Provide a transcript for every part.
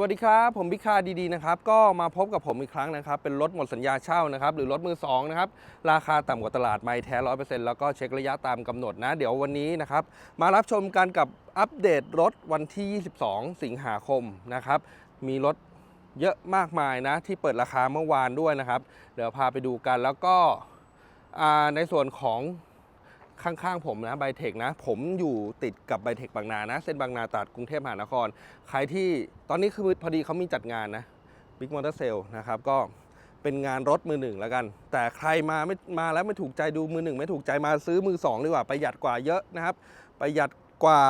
วัสดีครับ ผมพิคาดีๆนะครับก็มาพบกับผมอีกครั้งนะครับ เป็นรถหมดสัญญาเช่านะครับ หรือรถมือสองนะครับ ราคาต่ำกว่าตลาดไม่แท้ร้อยเปอร์เซ็นต์แล้วก็เช็คระยะตามกำหนดนะ เดี๋ยววันนี้นะครับ มารับชมกันกับอัปเดตรถวันที่ 22 สิงหาคมนะครับ มีรถเยอะมากมายนะ ที่เปิดราคาเมื่อวานด้วยนะครับ เดี๋ยวพาไปดูกันแล้วก็ในส่วนของ ข้างๆผมนะไบเทคนะ ผมอยู่ติดกับไบเทคบางนานะ เส้นบางนาตราดกรุงเทพมหานคร ใครที่ตอนนี้คือพอดีเขามีจัดงานนะ Big Motor Sale นะครับก็เป็นงานรถมือหนึ่งแล้วกัน แต่ใครมาไม่มาแล้วไม่ถูกใจดูมือหนึ่งไม่ถูกใจมาซื้อมือสองดีกว่าประหยัดกว่าเยอะนะครับ ประหยัดกว่า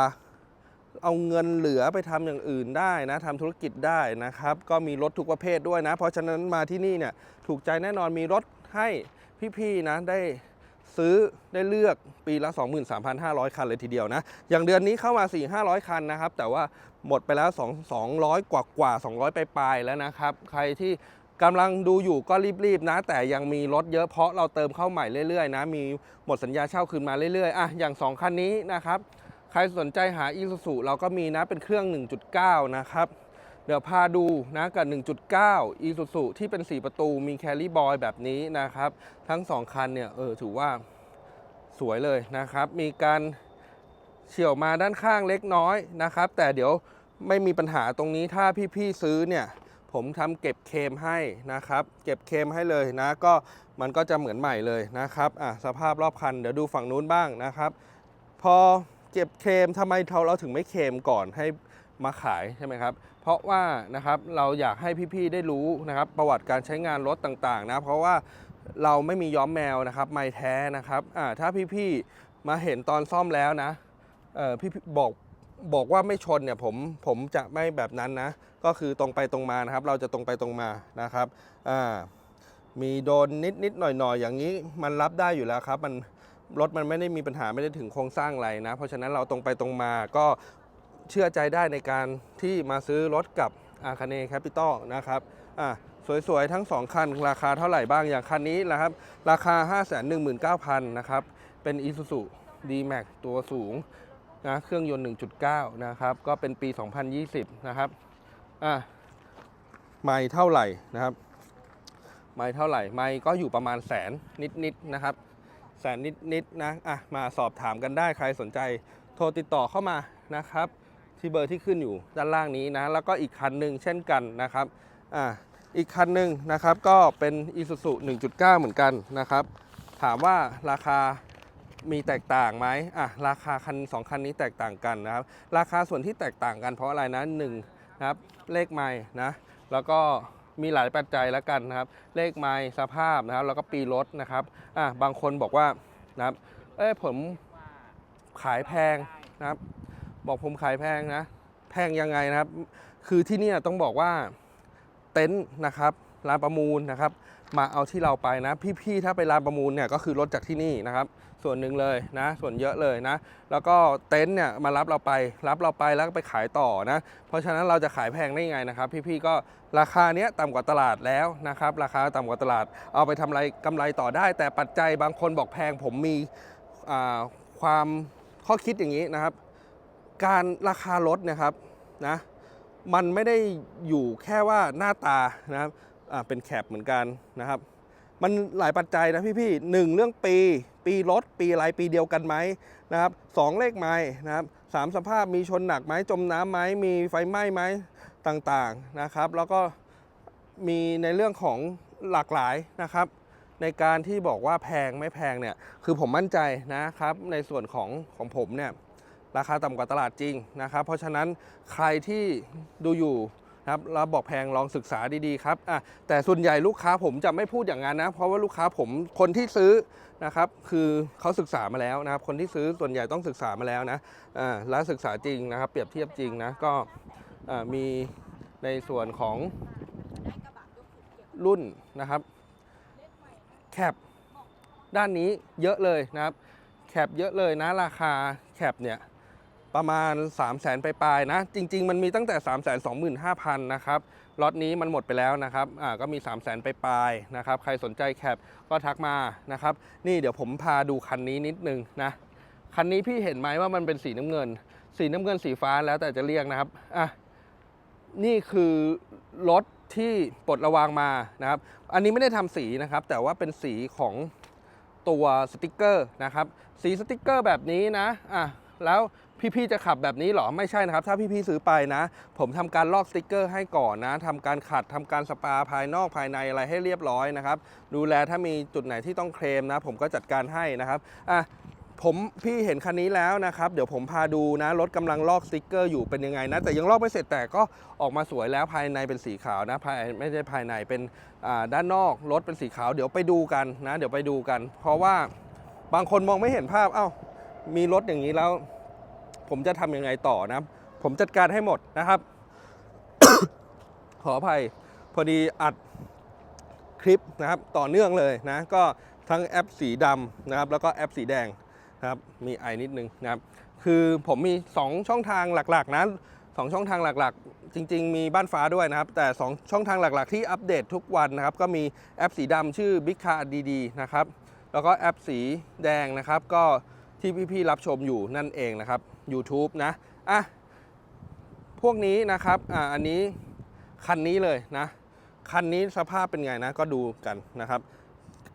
เอาเงินเหลือไปทำอย่างอื่นได้นะทำธุรกิจได้นะครับ ก็มีรถทุกประเภทด้วยนะ เพราะฉะนั้นมาที่นี่เนี่ยถูกใจแน่นอนมีรถให้พี่ๆนะได้ ซื้อได้เลือกปีละ 23,500 คันเลยทีเดียวนะ อย่างเดือนนี้เข้ามา 4-500 คันนะครับ แต่ว่าหมดไปแล้ว 2 200 กว่ากว่า 200 ไปปลายแล้วนะครับ ใครที่กำลังดูอยู่ก็รีบๆนะ แต่ยังมีรถเยอะเพราะเราเติมเข้าใหม่เรื่อยๆนะ มีหมดสัญญาเช่าคืนมาเรื่อยๆ อะ อย่าง 2 คันนี้นะครับ ใครสนใจหา i s u z u เราก็มีนะ เป็นเครื่อง 1.9 นะครับ เดี๋ยวพาดูนะกับ 1.9 i s u z u ที่เป็น 4 ประตูมีแคล r ี b บอยแบบนี้นะครับ ทั้ง 2 คันเนี่ยเออถือว่าสวยเลยนะครับ มีการเฉี่ยวมาด้านข้างเล็กน้อยนะครับ แต่เดี๋ยวไม่มีปัญหาตรงนี้ถ้าพี่ๆซื้อเนี่ย ผมทำเก็บเคมให้นะครับ เก็บเคมให้เลยนะ ก็มันก็จะเหมือนใหม่เลยนะครับอะสภาพรอบคันเดี๋ยวดูฝั่งนู้นบ้างนะครับ พอเก็บเคมทำไมเราเราถึงไม่เคมก่อนให้มาขายใช่ไหมครับ ราะว่านะครับเราอยากให้พี่ๆได้รู้นะครับ ประวัติการใช้งานรถต่างๆนะเพราะว่าเราไม่มีย้อมแมวนะครับ ไม่แท้นะครับอ่าถ้าพี่ๆมาเห็นตอนซ่อมแล้วนะเออพี่บอกบอกว่าไม่ชนเนี่ยผมผมจะไม่แบบนั้นนะ ก็คือตรงไปตรงมานะครับ เราจะตรงไปตรงมานะครับอ่ามีโดนนิดนิดๆหน่อยหน่อยๆอย่างนี้มันรับได้อยู่แล้วครับ มันรถมันไม่ได้มีปัญหาไม่ได้ถึงโครงสร้างอะไรนะ เพราะฉะนั้นเราตรงไปตรงมาก็ เชื่อใจได้ในการที่มาซื้อรถกับอาคาเนแคปิตอลนะครับอ่าสวยๆ ทั้ง 2 คัน ราคาเท่าไหร่บ้างอย่างคันนี้นะครับ ราคา 519,000 นะครับ เป็น Isuzu D-Max ตัวสูงนะเครื่องยนต์ 1.9 นะครับ ก็เป็นปี 2020 นะครับอะไม่เท่าไหร่นะครับ ไม่เท่าไหร่ไม่ก็อยู่ประมาณแสนนิดๆนะครับ แสนนิดๆนะอะมาสอบถามกันได้ใครสนใจโทรติดต่อเข้ามานะครับ ที่เบอร์ที่ขึ้นอยู่ด้านล่างนี้นะ แล้วก็อีกคันหนึ่งเช่นกันนะครับอะอีกคันหนึ่งนะครับก็เป็น Isuzu 1.9 เหมือนกันนะครับ ถามว่าราคามีแตกต่างไหมอะราคาคันสองคันนี้แตกต่างกันนะครับ ราคาส่วนที่แตกต่างกันเพราะอะไรนะหนึ่งนะครับเลขไม้นะแล้วก็มีหลายปัจจัยแล้วกันนะครับ เลขไม้สภาพนะครับ แล้วก็ปีรถนะครับอะบางคนบอกว่านะครับเอ้ยผมขายแพงนะครับ บอกผมขายแพงนะ แพงยังไงนะครับ คือที่นี่ต้องบอกว่าเต็นท์นะครับร้านประมูลนะครับ มาเอาที่เราไปนะ พี่ๆถ้าไปร้านประมูลเนี่ยก็คือรถจากที่นี่นะครับ ส่วนหนึ่งเลยนะ ส่วนเยอะเลยนะ แล้วก็เต็นท์เนี่ยมารับเราไป รับเราไปแล้วก็ไปขายต่อนะ เพราะฉะนั้นเราจะขายแพงได้ยังไงนะครับ พี่ๆก็ราคาเนี้ยต่ำกว่าตลาดแล้วนะครับ ราคาต่ำกว่าตลาด เอาไปทำไรกำไรต่อได้ แต่ปัจจัยบางคนบอกแพงผมมีความข้อคิดอย่างนี้นะครับ การราคารถนะครับนะมันไม่ได้อยู่แค่ว่าหน้าตานะครับเป็นแคปเหมือนกันนะครับ มันหลายปัจจัยนะพี่ๆหนึ่งเรื่องปี ปีรถปีอะไรปีเดียวกันไหมนะครับสองเลขไม้นะครับสามสภาพมีชนหนักไหมจมน้ำไหมมีไฟไหม้ไหมต่างๆนะครับ แล้วก็มีในเรื่องของหลากหลายนะครับ ในการที่บอกว่าแพงไม่แพงเนี่ยคือผมมั่นใจนะครับในส่วนของของผมเนี่ย ราคาต่ำกว่าตลาดจริงนะครับ เพราะฉะนั้นใครที่ดูอยู่นะครับแล้วบอกแพงลองศึกษาดีๆครับอะแต่ส่วนใหญ่ลูกค้าผมจะไม่พูดอย่างนั้นนะ เพราะว่าลูกค้าผมคนที่ซื้อนะครับคือเขาศึกษามาแล้วนะครับ คนที่ซื้อส่วนใหญ่ต้องศึกษามาแล้วนะอ่าและศึกษาจริงนะครับ เปรียบเทียบจริงนะก็อ่ามีในส่วนของรุ่นนะครับแคปด้านนี้เยอะเลยนะครับแคปเยอะเลยนะราคาแคปเนี่ย ประมาณ 3 0 0แสนปลายๆนะ จริง ๆ มันมีตั้งแต่ 3 2 5 0 0 0นะครับล็อตนี้มันหมดไปแล้วนะครับอ่าก็มี 3 0 0แสนปลายๆนะครับใครสนใจแคปก็ทักมานะครับนี่เดี๋ยวผมพาดูคันนี้นิดนึงนะคันนี้พี่เห็นไหมว่ามันเป็นสีน้ำเงิน สีน้ำเงินสีฟ้าแล้วแต่จะเรียกนะครับอะนี่คือรถที่ปลดระวางมานะครับ อันนี้ไม่ได้ทำสีนะครับ แต่ว่าเป็นสีของตัวสติกเกอร์นะครับ สีสติกเกอร์แบบนี้นะอะแล้ว พี่ๆจะขับแบบนี้หรอไม่ใช่นะครับ ถ้าพี่ๆซื้อไปนะ ผมทำการลอกสติกเกอร์ให้ก่อนนะทำการขัดทำการสปาภายนอกภายในอะไรให้เรียบร้อยนะครับ ดูแลถ้ามีจุดไหนที่ต้องเคลมนะ ผมก็จัดการให้นะครับอะผมพี่เห็นคันนี้แล้วนะครับ เดี๋ยวผมพาดูนะรถกำลังลอกสติกเกอร์อยู่เป็นยังไงนะ แต่ยังลอกไม่เสร็จแต่ก็ออกมาสวยแล้วภายในเป็นสีขาวนะภายไม่ใช่ภายในเป็นด้านนอกรถเป็นสีขาวเดี๋ยวไปดูกันนะ เดี๋ยวไปดูกัน เพราะว่าบางคนมองไม่เห็นภาพเอ้ามีรถอย่างนี้แล้ว ผมจะทำยังไงต่อนะ ผมจัดการให้หมดนะครับ ขออภัยพอดีอัดคลิปนะครับต่อเนื่องเลยนะ ก็ทั้งแอปสีดำนะครับ แล้วก็แอปสีแดงนะครับมีไอนิดนึงนะครับ คือผมมี 2 ช่องทางหลักๆนะสองช่องทางหลักๆ จริง ๆ มีบ้านฟ้าด้วยนะครับ แต่ 2 ช่องทางหลักๆ ที่อัปเดตทุกวันนะครับ ก็มีแอปสีดำชื่อ Big Car DD นะครับ แล้วก็แอปสีแดงนะครับ ก็ที่พี่ๆรับชมอยู่นั่นเองนะครับ YouTube นะอะพวกนี้นะครับอ่าอันนี้คันนี้เลยนะ คันนี้สภาพเป็นไงนะก็ดูกันนะครับ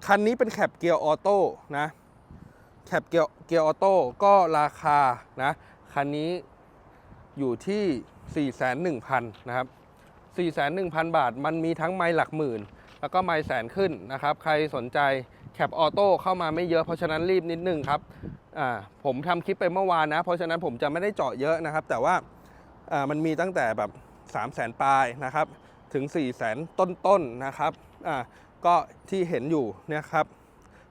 คันนี้เป็นแคปเกียร์ออโต้นะแคปเกียร์เกียร์ออโต้ก็ราคานะคันนี้อยู่ที่ 41,000นะครับ41,000 บาท มันมีทั้งไม้หลักหมื่น แล้วก็ไม้แสนขึ้นนะครับ ใครสนใจแคปออโต้เข้ามาไม่เยอะ เพราะฉะนั้นรีบนิดนึงครับ อ่าผมทำคลิปไปเมื่อวานนะ เพราะฉะนั้นผมจะไม่ได้เจาะเยอะนะครับ แต่ว่าอ่ามันมีตั้งแต่แบบ 3 0 0 0 0 0ปลายนะครับ ถึง 4 0 0 0 0 0ต้นๆนะครับอ่าก็ที่เห็นอยู่เนะครับ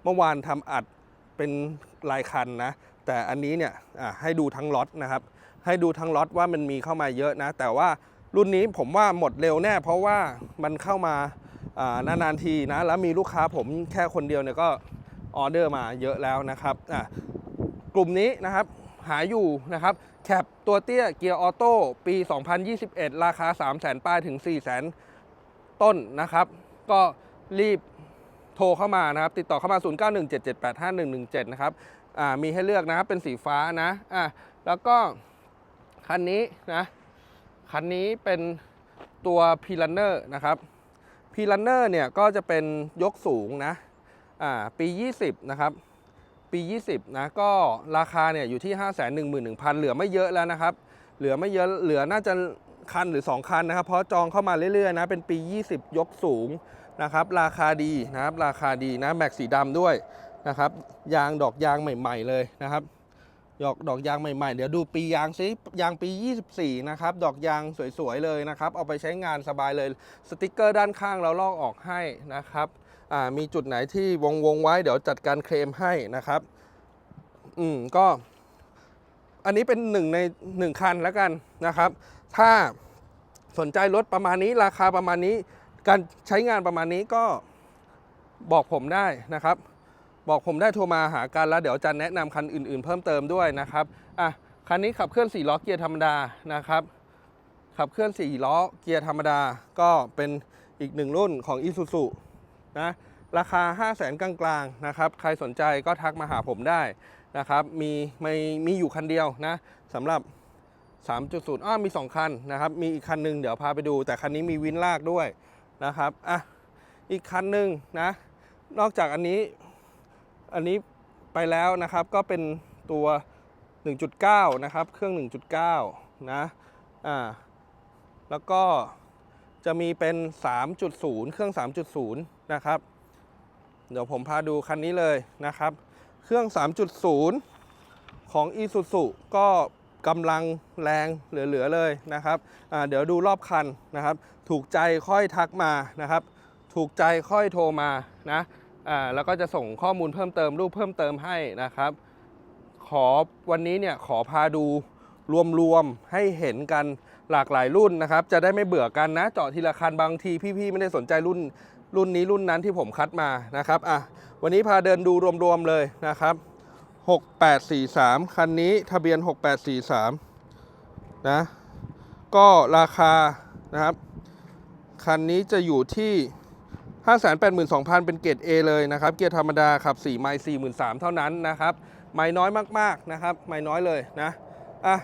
เมื่อวานทำอัดเป็นรายคันนะ แต่อันนี้เนี่ยอ่าให้ดูทั้งล็อตนะครับ ให้ดูทั้งล็อตว่ามันมีเข้ามาเยอะนะ แต่ว่ารุ่นนี้ผมว่าหมดเร็วแน่ เพราะว่ามันเข้ามาอ่านานๆทีนะ แล้วมีลูกค้าผมแค่คนเดียวเนี่ยก็ออเดอร์มาเยอะแล้วนะครับอ่า กลุ่มนี้นะครับหาอยู่นะครับแคปตัวเตี้ยเกียร์ออโต้ปี 2021 ราคา 3 0 0 0 0 0ป้ายถึง 4 0 0 0 0 0 ต้นนะครับ ก็รีบโทรเข้ามานะครับ ติดต่อเข้ามา 0917785117 นะครับอ่ามีให้เลือกนะครับเป็นสีฟ้านะอะแล้วก็คันนี้นะคันนี้เป็นตัวพีลันเนอร์นะครับพีลันเนอร์เนี่ยก็จะเป็นยกสูงนะอ่าปี 20 นะครับ ปี 20 นะ ก็ราคาเนี่ยอยู่ที่ 5 1 1 0 0 0 เหลือไม่เยอะแล้วนะครับ เหลือไม่เยอะ เหลือน่าจะคันหรือ 2 คันนะครับ เพราะจองเข้ามาเรื่อยๆนะ เป็นปี 20 ยกสูงนะครับ ราคาดีนะครับ ราคาดีนะ แม็กสีดำด้วยนะครับ ยางดอกยางใหม่ ๆ เลยนะครับดอกดอกยางใหม่ๆ เดี๋ยวดูปียางซิยางปี 24 นะครับ ดอกยางสวยๆ เลยนะครับ เอาไปใช้งานสบายเลย สติกเกอร์ด้านข้างเราลอกออกให้นะครับ มีจุดไหนที่วงวงๆไว้เดี๋ยวจัดการเคลมให้นะครับ อืมก็ อันนี้เป็นหนึ่งในหนึ่งคันแล้วกันนะครับ ถ้าสนใจรถประมาณนี้ราคาประมาณนี้ การใช้งานประมาณนี้ก็บอกผมได้นะครับ บอกผมได้โทรมาหากันแล้วเดี๋ยวจะแนะนำคันอื่น ๆ เพิ่มเติมด้วยนะครับอะคันนี้ขับเคลื่อน4ล้อเกียร์ธรรมดานะครับขับเคลื่อน4ล้อเกียร์ธรรมดาก็เป็นอีกหนึ่งรุ่นของ Isuzu นะราคา 5 0 0แสนกลางๆนะครับใครสนใจก็ทักมาหาผมได้นะครับมีไม่มีอยู่คันเดียวนะสำหรับ 3.0อ้อมี 2 คันนะครับมีอีกคันหนึ่งเดี๋ยวพาไปดู แต่คันนี้มีวินลากด้วยนะครับอะอีกคันหนึ่งนะนอกจากอันนี้อันนี้ไปแล้วนะครับก็เป็นตัว 1.9 นะครับ เครื่อง 1.9 นะอ่าแล้วก็จะมีเป็น 3.0 เครื่อง 3.0 นะครับ เดี๋ยวผมพาดูคันนี้เลยนะครับ เครื่อง 3.0 ของ Isuzu ก็กำลังแรงเหลือๆเลยนะครับ เดี๋ยวดูรอบคันนะครับ ถูกใจค่อยทักมานะครับ ถูกใจค่อยโทรมานะแล้วก็จะส่งข้อมูลเพิ่มเติมรูปเพิ่มเติมให้นะครับ ขอวันนี้เนี่ยขอพาดูรวมๆให้เห็นกันหลากหลายรุ่นนะครับ จะได้ไม่เบื่อกันนะ เจาะทีละคันบางทีพี่ๆไม่ได้สนใจรุ่น รุ่นนี้รุ่นนั้นที่ผมคัดมานะครับอะวันนี้พาเดินดูรวมๆเลยนะครับ 6843 คันนี้ทะเบียน 6843 นะ ก็ราคานะครับ คันนี้จะอยู่ที่ 582,000 เป็นเกรด A เลยนะครับ เกียร์ธรรมดาขับ 4 ไมล์ 43,000 เท่านั้นนะครับ ไม่น้อยมากๆนะครับ ไม่น้อยเลยนะ อะ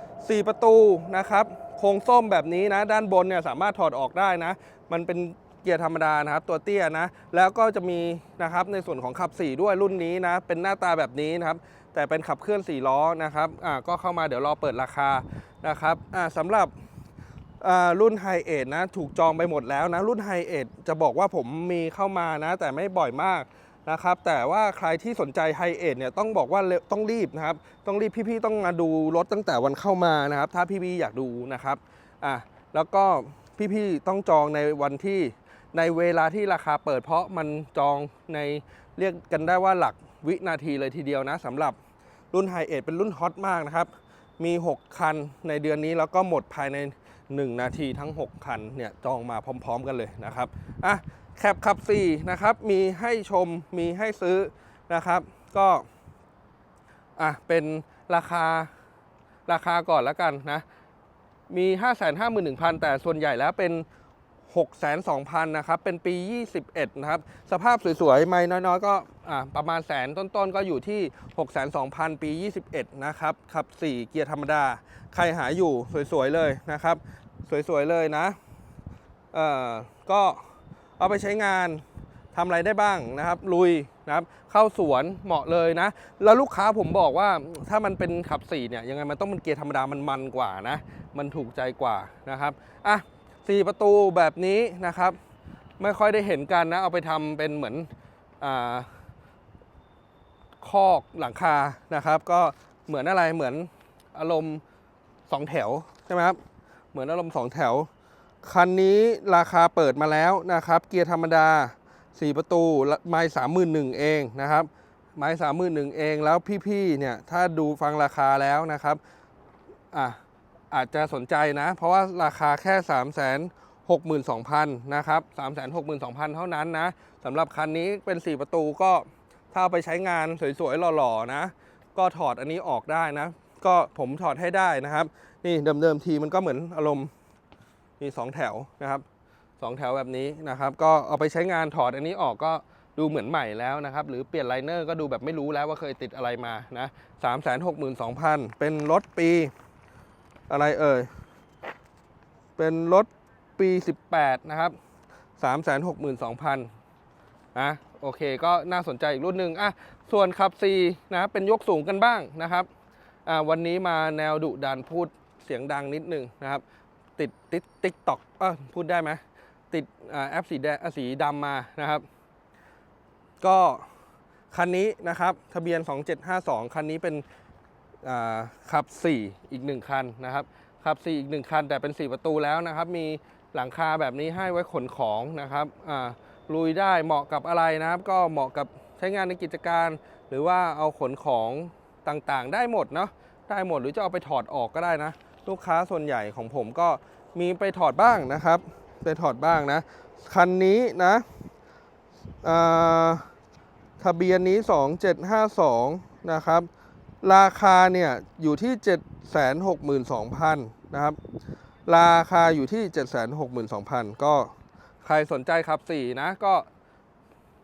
4 ประตูนะครับ โครงส้มแบบนี้นะ ด้านบนเนี่ยสามารถถอดออกได้นะ มันเป็น เกียร์ธรรมดานะครับตัวเตี้ยนะแล้วก็จะมีนะครับในส่วนของขับ 4 ด้วยรุ่นนี้นะเป็นหน้าตาแบบนี้นะครับแต่เป็นขับเคลื่อน 4 ล้อนะครับอ่าก็เข้ามาเดี๋ยวรอเปิดราคานะครับอ่าสำหรับอ่ารุ่นไฮเอทนะถูกจองไปหมดแล้วนะ รุ่นไฮเอทจะบอกว่าผมมีเข้ามานะ แต่ไม่บ่อยมากนะครับแต่ว่าใครที่สนใจไฮเอทเนี่ยต้องบอกว่าเร็วต้องรีบนะครับ ต้องรีบพี่ๆต้องมาดูรถตั้งแต่วันเข้ามานะครับ ถ้าพี่ๆอยากดูนะครับอะแล้วก็พี่ๆต้องจองในวันที่ ในเวลาที่ราคาเปิดเพราะมันจองในเรียกกันได้ว่าหลักวินาทีเลยทีเดียวนะสำหรับรุ่นไฮเอทเป็นรุ่นฮอตมากนะครับ มี 6 คันในเดือนนี้แล้วก็หมดภายใน 1 นาทีทั้ง 6 คันเนี่ยจองมาพร้อม ๆ กันเลยนะครับอะแคปขับ4นะครับ มีให้ชมมีให้ซื้อนะครับ ก็อะเป็นราคาราคาก่อนแล้วกันนะ มี 5 5 1 0 0 0 แต่ส่วนใหญ่แล้วเป็น 6 2 0 0 0นะครับ เป็นปี 21 นะครับ สภาพสวยๆ ไม่น้อยๆ ก็ประมาณแสนต้นๆ ก็อยู่ที่ 6 2 0 0 0 ปี 21 นะครับ ขับ 4 เกียร์ธรรมดา ใครหาอยู่สวยๆ เลยนะครับ สวยๆ เลยนะ เอ่อ ก็เอาไปใช้งานทำอะไรได้บ้างนะครับ ลุยนะครับ เข้าสวนเหมาะเลยนะ แล้วลูกค้าผมบอกว่าถ้ามันเป็นขับ4เนี่ย ยังไงมันต้องเป็นเกียร์ธรรมดามันมันกว่านะ มันถูกใจกว่านะครับ อะ สี่ประตูแบบนี้นะครับ ไม่ค่อยได้เห็นกันนะ เอาไปทำเป็นเหมือนอคอกหลังคานะครับ ก็เหมือนอะไรเหมือนอารมณ์สองแถวใช่ไหมครับเหมือนอารมณ์สองแถว คันนี้ราคาเปิดมาแล้วนะครับ เกียร์ธรรมดา 4 ประตูไม้สามหมื่นหนึ่งเองนะครับไม้สามหมื่นหนึ่งเองแล้วพี่ๆเนี่ยถ้าดูฟังราคาแล้วนะครับอะ อาจจะสนใจนะ เพราะว่าราคาแค่ 3 6 2 0 0 0 นะครับ 3 6 2 0 0 0 เท่านั้นนะสำหรับคันนี้เป็น 4 ประตูก็ถ้าเอาไปใช้งานสวยๆหล่อๆนะ ก็ถอดอันนี้ออกได้นะ ก็ผมถอดให้ได้นะครับ นี่เดิมๆทีมันก็เหมือนอารมณ์มี2แถวนะครับสองแถวแบบนี้นะครับ ก็เอาไปใช้งานถอดอันนี้ออกก็ดูเหมือนใหม่แล้วนะครับ หรือเปลี่ยนไลเนอร์ก็ดูแบบไม่รู้แล้วว่าเคยติดอะไรมานะ 3 6 2 0 0 0 เป็นรถปี อะไรเอ่ย เป็นรถปี 18 นะครับ 362,000นะโอเคก็น่าสนใจอีกรุ่นหนึ่งอะส่วนขับ C นะเป็นยกสูงกันบ้างนะครับอ่าวันนี้มาแนวดุดันพูดเสียงดังนิดหนึงนะครับ ติดติดติ๊กตอกเออพูดได้ไหมติดอ่าแอปสีแดงสีดำมานะครับ ก็คันนี้นะครับทะเบียน 2752 คันนี้เป็น ขับ 4 อีก 1 คันนะครับขับ 4 อีก 1 คัน แต่เป็น 4 ประตูแล้วนะครับ มีหลังคาแบบนี้ให้ไว้ขนของนะครับลุยได้เหมาะกับอะไรนะครับ ก็เหมาะกับใช้งานในกิจการ หรือว่าเอาขนของต่างๆ ได้หมดเนาะได้หมดหรือจะเอาไปถอดออกก็ได้นะ ลูกค้าส่วนใหญ่ของผมก็มีไปถอดบ้างนะครับ ไปถอดบ้างนะ คันนี้นะทะเบียนนี้ 2752 นะครับ ราคาเนี่ยอยู่ที่ 762,000นะครับ ราคาอยู่ที่ 762,000 ก็ใครสนใจขับ 4 นะ ก็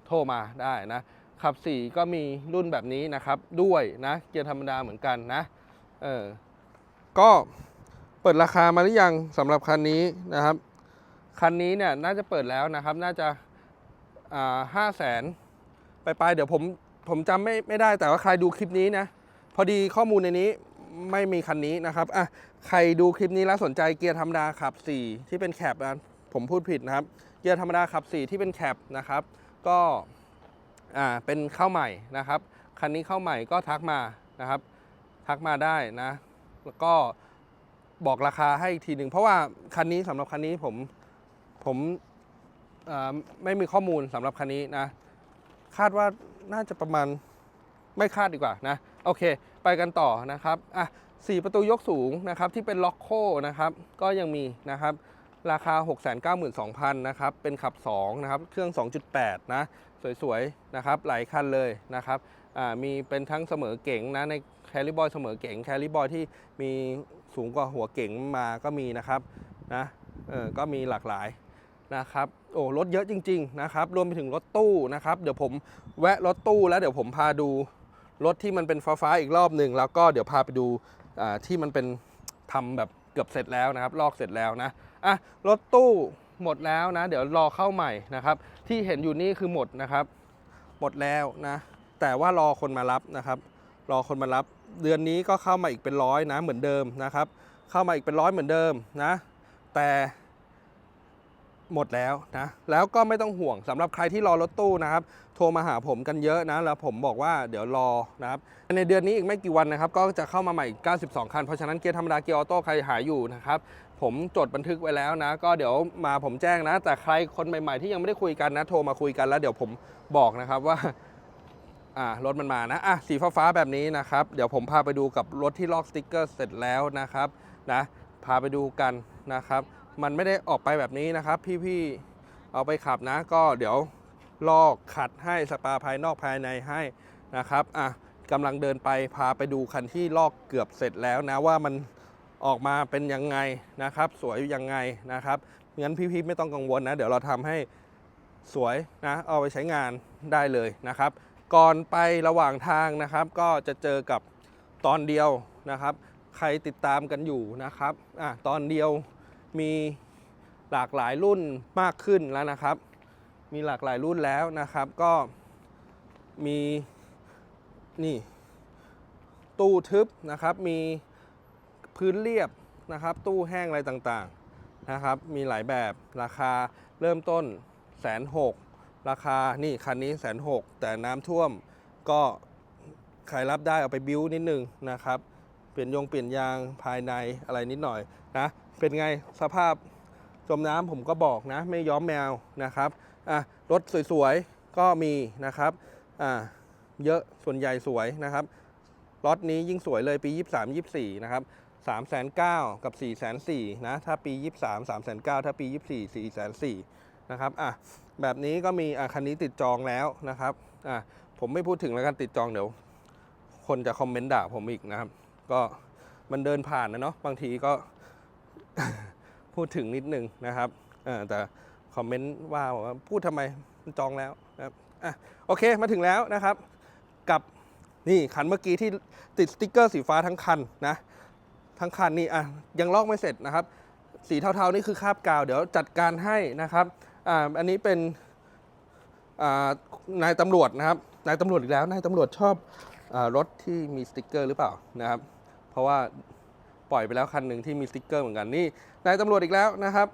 โทรมาได้นะขับ 4 ก็มีรุ่นแบบนี้นะครับด้วยนะเกียร์ธรรมดาเหมือนกันนะเออก็เปิดราคามาหรือยังสำหรับคันนี้นะครับ คันนี้เนี่ยน่าจะเปิดแล้วนะครับ น่าจะห้าแสนไปลายๆเดี๋ยวผมผมจำไม่ไม่ได้แต่ว่าใครดูคลิปนี้นะ พอดีข้อมูลในนี้ไม่มีคันนี้นะครับอะใครดูคลิปนี้แล้วสนใจเกียร์ธรรมดาขับ 4 ที่เป็นแคปนะผมพูดผิดนะครับ เกียร์ธรรมดาขับ 4 ที่เป็นแคปนะครับ ก็อ่าเป็นเข้าใหม่นะครับ คันนี้เข้าใหม่ก็ทักมานะครับ ทักมาได้นะ แล้วก็บอกราคาให้อีกทีหนึ่งเพราะว่าคันนี้สำหรับคันนี้ผมผมอ่าไม่มีข้อมูลสำหรับคันนี้นะ คาดว่าน่าจะประมาณไม่คาดดีกว่านะ โอเค ไปกันต่อนะครับอะสีประตูยกสูงนะครับที่เป็นล็อกโคนะครับก็ยังมีนะครับราคา 692,000นะครับเป็นขับ2นะครับเครื่อง 2.8 นะสวยๆนะครับหลายคันเลยนะครับอ่ามีเป็นทั้งเสมอเก๋งนะในแคลิบอยเสมอเก๋งแคลิบอยที่มีสูงกว่าหัวเก๋งมาก็มีนะครับนะเออก็มีหลากหลายนะครับโอ้รถเยอะจริง ๆ นะครับ รวมไปถึงรถตู้นะครับ เดี๋ยวผมแวะรถตู้แล้วเดี๋ยวผมพาดู รถที่มันเป็นฟ้าๆอีกรอบหนึ่งแล้วก็เดี๋ยวพาไปดูที่มันเป็นทำแบบเกือบเสร็จแล้วนะครับ ลอกเสร็จแล้วนะอะรถตู้หมดแล้วนะ เดี๋ยวรอเข้าใหม่นะครับ ที่เห็นอยู่นี่คือหมดนะครับ หมดแล้วนะ แต่ว่ารอคนมารับนะครับ รอคนมารับ เดือนนี้ก็เข้ามาอีกเป็นร้อยนะเหมือนเดิมนะครับ เข้ามาอีกเป็นร้อยเหมือนเดิมนะ แต่ หมดแล้วนะแล้วก็ไม่ต้องห่วงสำหรับใครที่รอรถตู้นะครับโทรมาหาผมกันเยอะนะแล้วผมบอกว่าเดี๋ยวรอนะครับในเดือนนี้อีกไม่กี่วันนะครับ ก็จะเข้ามาใหม่ 92 คัน เพราะฉะนั้นเกียร์ธรรมดาเกียร์ออโต้ใครหาอยู่นะครับผมจดบันทึกไว้แล้วนะ ก็เดี๋ยวมาผมแจ้งนะ แต่ใครคนใหม่ๆที่ยังไม่ได้คุยกันนะ โทรมาคุยกันแล้วเดี๋ยวผมบอกนะครับว่าอ่ารถมันมานะอะสีฟ้าๆแบบนี้นะครับเดี๋ยวผมพาไปดูกับรถที่ลอกสติกเกอร์เสร็จแล้วนะครับนะพาไปดูกันนะครับ มันไม่ได้ออกไปแบบนี้นะครับ พี่ๆเอาไปขับนะ ก็เดี๋ยวลอกขัดให้สปาภายนอกภายในให้นะครับอะกำลังเดินไปพาไปดูคันที่ลอกเกือบเสร็จแล้วนะว่ามันออกมาเป็นยังไงนะครับ สวยยังไงนะครับงั้นพี่ๆไม่ต้องกังวลนะ เดี๋ยวเราทำให้สวยนะเอาไปใช้งานได้เลยนะครับ ก่อนไประหว่างทางนะครับ ก็จะเจอกับตอนเดียวนะครับ ใครติดตามกันอยู่นะครับอะตอนเดียว มีหลากหลายรุ่นมากขึ้นแล้วนะครับ มีหลากหลายรุ่นแล้วนะครับ ก็มีนี่ตู้ทึบนะครับ มีพื้นเรียบนะครับ ตู้แห้งอะไรต่างๆนะครับ มีหลายแบบราคาเริ่มต้นแสนหกราคานี่คันนี้แสนหกแต่น้ำท่วมก็ใครรับได้เอาไปบิ้วนิดนึงนะครับ เปลี่ยนยงเปลี่ยนยางภายในอะไรนิดหน่อยนะ เป็นไงสภาพจมน้ำผมก็บอกนะ ไม่ย้อมแมวนะครับอะรถสวยๆ ก็มีนะครับอ่าเยอะส่วนใหญ่สวยนะครับรถนี้ยิ่งสวยเลยปี 23 24 นะครับ3 9 0 0กับ 4 4 0 0นะ ถ้าปี 23 3 9 0 0ถ้าปี 24 4 4 0 0นะครับอะแบบนี้ก็มีอะคันนี้ติดจองแล้วนะครับอะผมไม่พูดถึงแล้วกันติดจองเดี๋ยว คนจะคอมเมนต์ด่าผมอีกนะครับ ก็มันเดินผ่านนะเนาะบางทีก็ พูดถึงนิดนึงนะครับเออแต่คอมเมนต์ว่าพูดทำไมมันจองแล้วนะครับอะโอเคมาถึงแล้วนะครับ กับนี่คันเมื่อกี้ที่ติดสติ๊กเกอร์สีฟ้าทั้งคันนะทั้งคันนี่อะยังลอกไม่เสร็จนะครับ สีเทาๆนี่คือคาบกาว เดี๋ยวจัดการให้นะครับอ่าอันนี้เป็นอ่านายตำรวจนะครับนายตำรวจอีกแล้วนายตำรวจชอบอรถที่มีสติกเกอร์หรือเปล่านะครับ เพราะว่า ปล่อยไปแล้วคันหนึ่งที่มีสติ๊กเกอร์เหมือนกันนี่นายตำรวจอีกแล้วนะครับ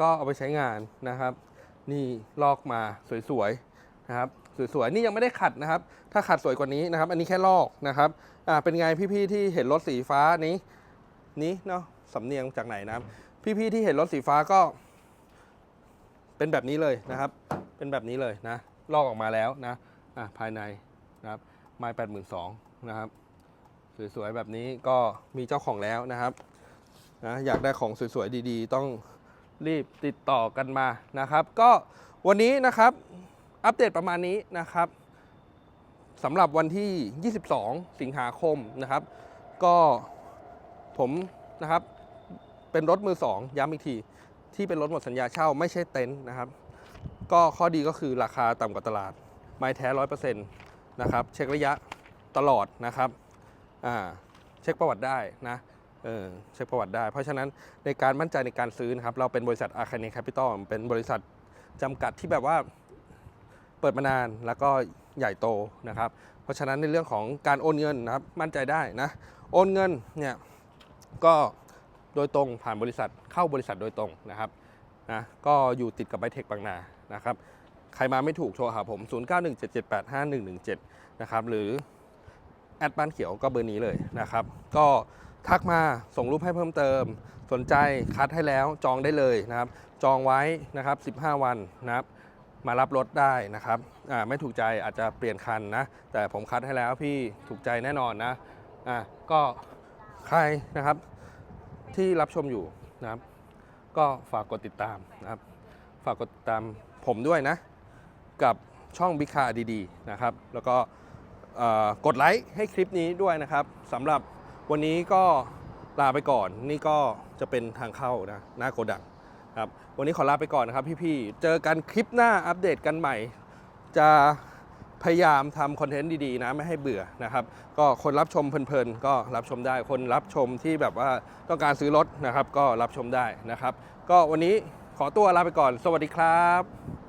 ก็เอาไปใช้งานนะครับ นี่ลอกมาสวยๆนะครับสวยๆนี่ยังไม่ได้ขัดนะครับ ถ้าขัดสวยกว่านี้นะครับ อันนี้แค่ลอกนะครับอ่าเป็นไงพี่ๆที่เห็นรถสีฟ้านี้นี้เนาะสำเนียงจากไหนนะพี่ๆที่เห็นรถสีฟ้าก็ เป็นแบบนี้เลยนะครับ เป็นแบบนี้เลยนะลอกออกมาแล้วนะอะภายในนะครับไม้แปดหมื่นสองนะครับ สวยๆแบบนี้ก็มีเจ้าของแล้วนะครับนะอยากได้ของสวยๆดีๆ ต้องรีบติดต่อกันมานะครับ ก็วันนี้นะครับอัปเดตประมาณนี้นะครับสำหรับวันที่ 22 สิงหาคมนะครับ ก็ผมนะครับเป็นรถมือสองย้ำอีกที ที่เป็นรถหมดสัญญาเช่าไม่ใช่เต็นท์นะครับ ก็ข้อดีก็คือราคาต่ำกว่าตลาด ไม้แท้ร้อยเปอร์เซ็นต์นะครับ เช็คระยะตลอดนะครับ เช็คประวัติได้นะเออเช็คประวัติได้ เพราะฉะนั้นในการมั่นใจในการซื้อนะครับ เราเป็นบริษัทอาคาเนแคปิตอลเป็นบริษัทจำกัดที่แบบว่าเปิดมานานแล้วก็ใหญ่โตนะครับ เพราะฉะนั้นในเรื่องของการโอนเงินนะครับ มั่นใจได้นะ โอนเงินเนี่ยก็โดยตรงผ่านบริษัทเข้าบริษัทโดยตรงนะครับนะก็อยู่ติดกับไบเทคบางนานะครับ ใครมาไม่ถูกโทรหาผม 0917785117 นะครับหรือ แอดบ้านเขียวก็เบอร์นี้เลยนะครับ ก็ทักมาส่งรูปให้เพิ่มเติม สนใจคัดให้แล้วจองได้เลยนะครับ จองไว้นะครับ 15 วันนะครับ มารับรถได้นะครับไม่ถูกใจอาจจะเปลี่ยนคันนะ แต่ผมคัดให้แล้วพี่ถูกใจแน่นอนนะอ่าก็ใครนะครับที่รับชมอยู่นะครับ ก็ฝากกดติดตามนะครับ ฝากกดติดตามผมด้วยนะ กับช่องบิคาดีๆนะครับ แล้วก็ กดไลค์ให้คลิปนี้ด้วยนะครับสำหรับวันนี้ก็ลาไปก่อน นี่ก็จะเป็นทางเข้านะหน้าโกดังครับวันนี้ขอลาไปก่อนนะครับพี่ๆ เจอกันคลิปหน้าอัปเดตกันใหม่ จะพยายามทำคอนเทนต์ดีๆนะไม่ให้เบื่อนะครับ ก็คนรับชมเพลินๆ ก็รับชมได้คนรับชมที่แบบว่าต้องการซื้อรถนะครับ ก็รับชมได้นะครับ ก็วันนี้ขอตัวลาไปก่อน สวัสดีครับ